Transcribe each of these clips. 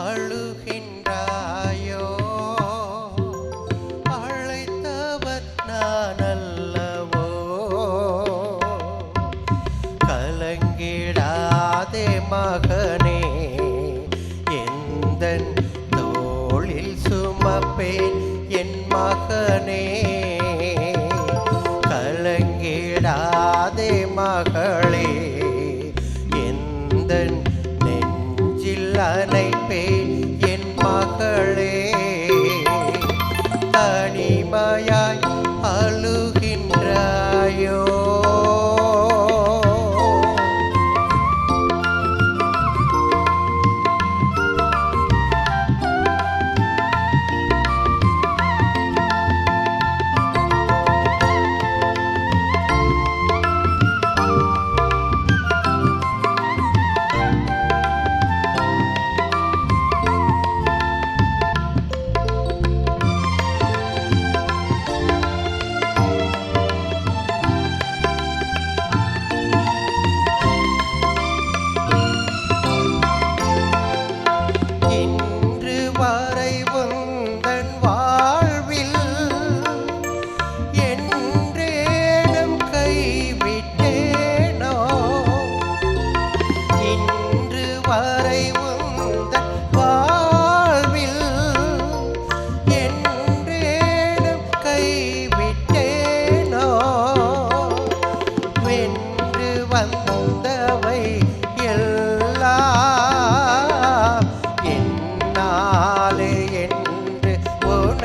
அழுகின்றாயோ? அழைத்தவர் நான் அல்லவோ கலங்கிடாதே மகனே எந்த தோளில் சுமப்பேன் என் மகனே? மகளே Bye.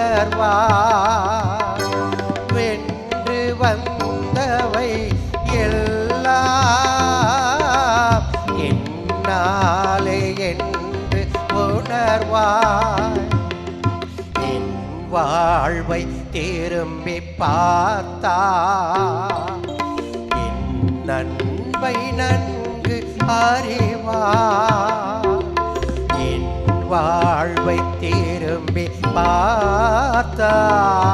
உணர்வா வென்று வந்தவை எல்லாம் என்னாலே என்று உணர்வாய். என் வாழ்வை திரும்பி பார்த்தா என் நண்பை நன்கு அறிவா என் வாழ்வை திரும்பி பா Ah.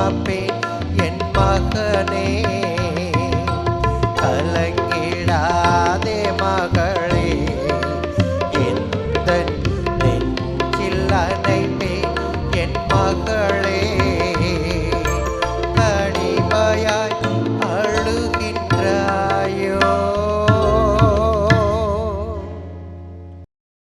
சுமப்பே என் மகனே. கலங்கிடாதே மகளே. எந்த நெஞ்சில் அனைமே என் மகளே.